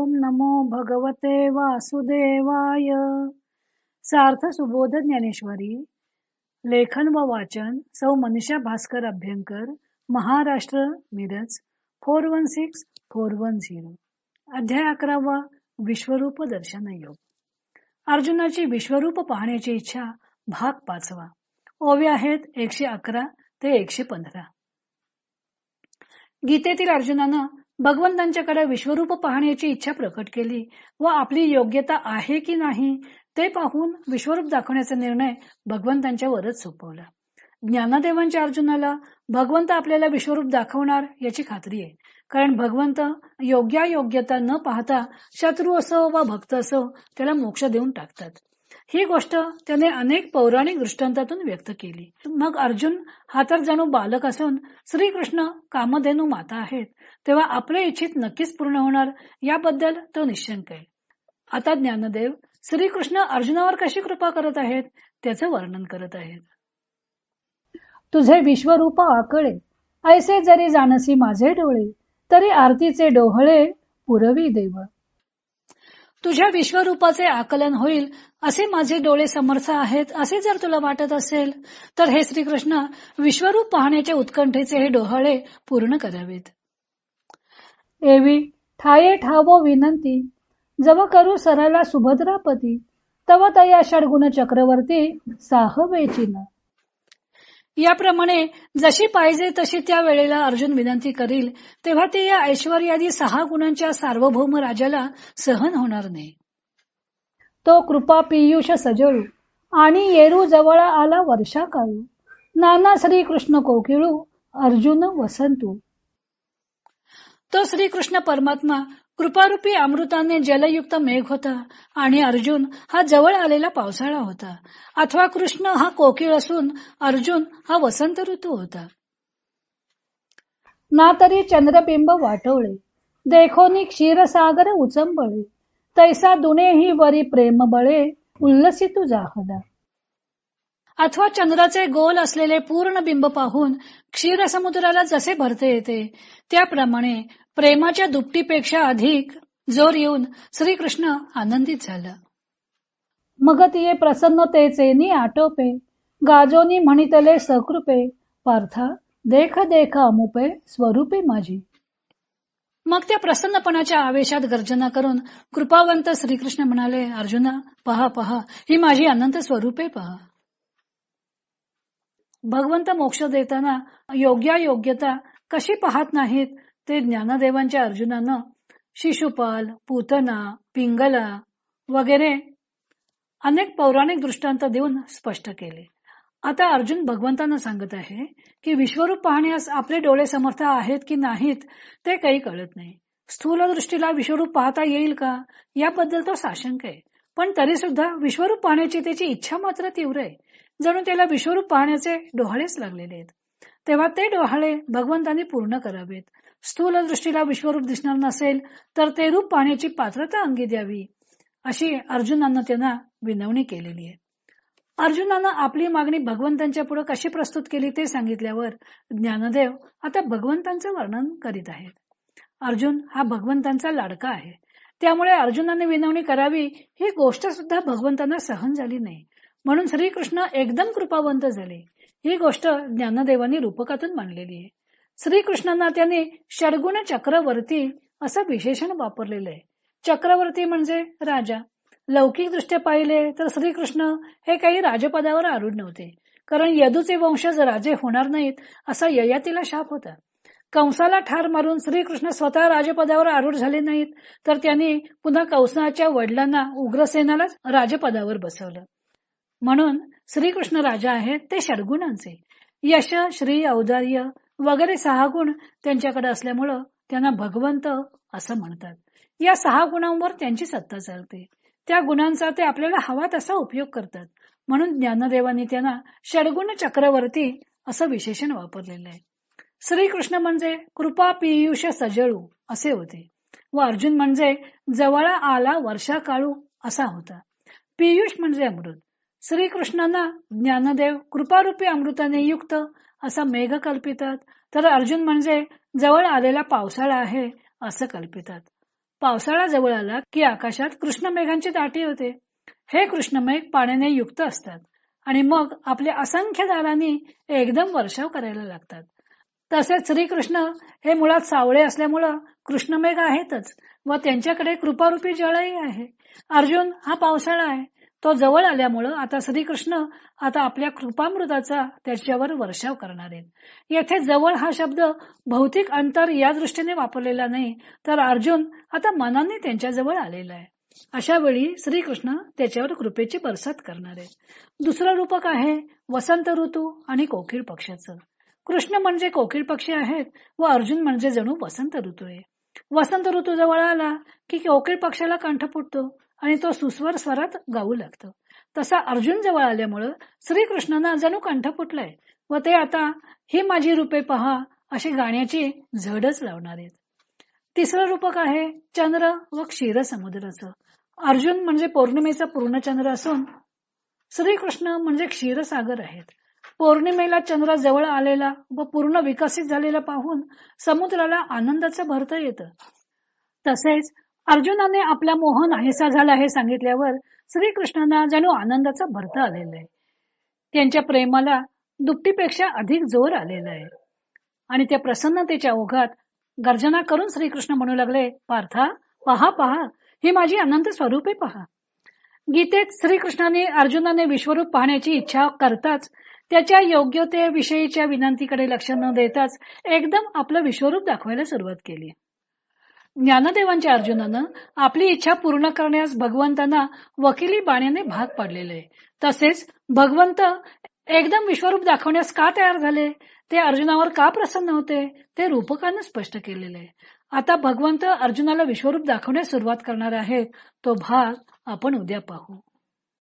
ओम नमो भगवते वासुदेवाय. सार्थ सुबोध ज्ञानेश्वरी. लेखन व वाचन सौ Manisha Bhaskar Abhyankar. Maharashtra Miraj four one six four one zero. अध्याय अकरावा विश्वरूप दर्शन योग. अर्जुनाची विश्वरूप पाहण्याची इच्छा भाग पाचवा. ओवे आहेत एकशे अकरा ते एकशे पंधरा. गीतेतील अर्जुनानं भगवंतांच्याकडे विश्वरूप पाहण्याची इच्छा प्रकट केली व आपली योग्यता आहे की नाही ते पाहून विश्वरूप दाखवण्याचा निर्णय भगवंतांच्या वरच सोपवला. ज्ञानदेवांच्या अर्जुनाला भगवंत आपल्याला विश्वरूप दाखवणार याची खात्री आहे. कारण भगवंत योग्या योग्यता न पाहता शत्रू असो वा भक्त असो त्याला मोक्ष देऊन टाकतात. ही गोष्ट त्याने अनेक पौराणिक दृष्टांतातून व्यक्त केली. मग अर्जुन हा तर जणू बालक असून श्रीकृष्ण कामधेनू माता आहेत तेव्हा आपले इच्छित नक्कीच पूर्ण होणार याबद्दल तो निश्चंक आहे. आता ज्ञानदेव श्रीकृष्ण अर्जुनावर कशी कृपा करत आहेत त्याचं वर्णन करत आहेत. तुझे विश्वरूप आकळे ऐसे जरी जाणसी माझे डोळे तरी आरतीचे डोहळे पुरवी देव तुझ्या विश्वरूपाचे आकलन होईल असे माझे डोळे समर्थ आहेत असे जर तुला वाटत असेल तर हे श्रीकृष्ण विश्वरूप पाहण्याच्या उत्कंठेचे हे डोहळे पूर्ण करावेत. एवी ठाये ठावो विनंती जव करू सरला सुभद्रापती तव तया षडगुण चक्रवर्ती साहवेचिन याप्रमाणे जशी पाहिजे तशी त्या वेळेला अर्जुन विनंती करील तेव्हा ते या ऐश्वर्यादी सहा गुणांच्या सार्वभौम राजाला सहन होणार नाही. तो कृपा पियुष सजळू आणि येरू जवळ आला वर्षा काळू. नाना श्री कृष्ण कोकिळू अर्जुन वसंतू. तो श्रीकृष्ण परमात्मा कृपारूपी अमृताने जलयुक्त मेघ होता आणि अर्जुन हा जवळ आलेला पावसाळा होता. अथवा कृष्ण हा कोकिळ असून अर्जुन हा वसंत ऋतू होता. ना तरी चंद्रबिंब वाटवळे देखोनी क्षीरसागर उचंबळे तैसा दुनेही वरी प्रेम बळे उल्लसितू जाहदा अथवा चंद्राचे गोल असलेले पूर्ण बिंब पाहून क्षीर समुद्राला जसे भरते येते त्याप्रमाणे प्रेमाच्या दुपटीपेक्षा अधिक जोर येऊन श्रीकृष्ण आनंदित झाला. मग तिये प्रसन्नतेचे नि आटोपे गाजोनी म्हणितले सकृपे पार्था देख देख अमुपे स्वरूपे माझी. मग त्या प्रसन्नपणाच्या आवेशात गर्जना करून कृपावंत श्रीकृष्ण म्हणाले अर्जुना पहा पहा ही माझी अनंत स्वरूपे पहा. भगवंत मोक्ष देताना योग्या योग्यता कशी पाहत नाहीत ते ज्ञानदेवांच्या अर्जुनानं शिशुपाल पूतना पिंगला वगैरे अनेक पौराणिक दृष्टांत देऊन स्पष्ट केले. आता अर्जुन भगवंतांना सांगत आहे की विश्वरूप पाहण्यास आपले डोळे समर्थ आहेत की नाहीत ते काही कळत नाही. स्थूल दृष्टीला विश्वरूप पाहता येईल का? याबद्दल तो साशंक आहे. पण तरी सुद्धा विश्वरूप पाहण्याची त्याची इच्छा मात्र तीव्र आहे. जणू त्याला विश्वरूप पाहण्याचे डोहाळेच लागलेले आहेत. तेव्हा ते डोहाळे भगवंतांनी पूर्ण करावेत. स्थूल दृष्टीला विश्वरूप दिसणार नसेल तर ते रूप पाहण्याची पात्रता अंगी द्यावी अशी अर्जुनानं त्यांना विनवणी केलेली आहे. अर्जुनानं आपली मागणी भगवंतांच्या पुढे कशी प्रस्तुत केली ते सांगितल्यावर ज्ञानदेव आता भगवंतांचं वर्णन करीत आहेत. अर्जुन हा भगवंतांचा लाडका आहे. त्यामुळे अर्जुनाने विनवणी करावी ही गोष्ट सुद्धा भगवंतांना सहन झाली नाही. म्हणून श्रीकृष्ण एकदम कृपावंत झाले. ही गोष्ट ज्ञानदेवानी रूपकातून मांडलेली आहे. श्रीकृष्णांना त्यांनी षडगुण चक्रवर्ती असं विशेषण वापरलेलं आहे. चक्रवर्ती म्हणजे राजा. लौकिक दृष्ट्या पाहिले तर श्रीकृष्ण हे काही राजपदावर आरूढ नव्हते. कारण यदूचे वंशज राजे होणार नाहीत असा ययातीला शाप होता. कंसाला ठार मारून श्रीकृष्ण स्वतः राजपदावर आरूढ झाले नाहीत तर त्यांनी पुन्हा कंसाच्या वडिलांना उग्रसेनालाच राजपदावर बसवलं. म्हणून श्रीकृष्ण राजा आहेत ते षडगुणांचे. यश श्री औदार्य वगैरे सहा गुण त्यांच्याकडे असल्यामुळं त्यांना भगवंत असं म्हणतात. या सहा गुणांवर त्यांची सत्ता चालते. त्या गुणांचा ते आपल्याला हवा तसा उपयोग करतात. म्हणून ज्ञानदेवानी त्यांना षडगुण चक्रवर्ती असं विशेषण वापरलेलं आहे. श्रीकृष्ण म्हणजे कृपा पियुष सजळू असे होते. व अर्जुन म्हणजे जवळ आला वर्षा काळू असा होता. पियुष म्हणजे अमृत. श्रीकृष्णांना ज्ञानदेव कृपारूपी अमृताने युक्त असा मेघ कल्पितात. तर अर्जुन म्हणजे जवळ आलेला पावसाळा आहे असं कल्पितात. पावसाळा जवळ आला की आकाशात कृष्णमेघांची दाटी होते. हे कृष्णमेघ पाण्याने युक्त असतात आणि मग आपल्या असंख्य दारांनी एकदम वर्षाव करायला लागतात. तसेच श्रीकृष्ण हे मुळात सावळे असल्यामुळं कृष्णमेघ आहेतच व त्यांच्याकडे कृपारूपी जळही आहे. अर्जुन हा पावसाळा आहे. तो जवळ आल्यामुळं आता श्रीकृष्ण आता आपल्या कृपामृताचा त्याच्यावर वर्षाव करणार आहेत. येथे जवळ हा शब्द भौतिक अंतर या दृष्टीने वापरलेला नाही तर अर्जुन आता मनाने त्यांच्या जवळ आलेला आहे. अशा वेळी श्रीकृष्ण त्याच्यावर कृपेची बरसात करणार आहेत. दुसरं रूपक आहे वसंत ऋतू आणि कोकिळ पक्षाचं कृष्ण म्हणजे कोकिळ पक्षी आहेत व अर्जुन म्हणजे जणू वसंत ऋतू आहे. वसंत ऋतू जवळ आला की कोकिळ पक्षाला कंठ फुटतो. आणि तो सुस्वर स्वरात गाऊ लागतो. तसा अर्जुन जवळ आल्यामुळं श्रीकृष्णांना जणू कंठ फुटलाय. व ते आता ही माझी रूपे पहा अशी गाण्याची झडच लावणार आहेत. तिसरं रूपक आहे चंद्र व क्षीर समुद्राचं. अर्जुन म्हणजे पौर्णिमेचा पूर्णचंद्र असून श्रीकृष्ण म्हणजे क्षीरसागर आहेत. पौर्णिमेला चंद्र जवळ आलेला व पूर्ण विकसित झालेला पाहून समुद्राला आनंदाचं भरत येतं. तसेच अर्जुनाने आपला मोह नाहीसा झाला हे सांगितल्यावर श्रीकृष्णांना जणू आनंदाचा भरत आलेला आहे. त्यांच्या प्रेमाला दुपटीपेक्षा अधिक जोर आलेला आहे. आणि त्या प्रसन्नतेच्या ओघात गर्जना करून श्रीकृष्ण म्हणू लागले पार्था पहा पहा ही माझी अनंत स्वरूपे पहा. गीतेत श्रीकृष्णाने अर्जुनाने विश्वरूप पाहण्याची इच्छा करताच त्याच्या योग्यतेविषयीच्या विनंतीकडे लक्ष न देताच एकदम आपलं विश्वरूप दाखवायला सुरुवात केली. ज्ञानदेवांच्या अर्जुनानं आपली इच्छा पूर्ण करण्यास भगवंतांना वकिली बाण्याने भाग पाडलेले. आहे तसेच भगवंत एकदम विश्वरूप दाखवण्यास का तयार झाले? ते अर्जुनावर का प्रसन्न होते? ते रूपकानं स्पष्ट केलेले. आहे आता भगवंत अर्जुनाला विश्वरूप दाखवण्यास सुरुवात करणार आहेत तो भाग आपण उद्या पाहू.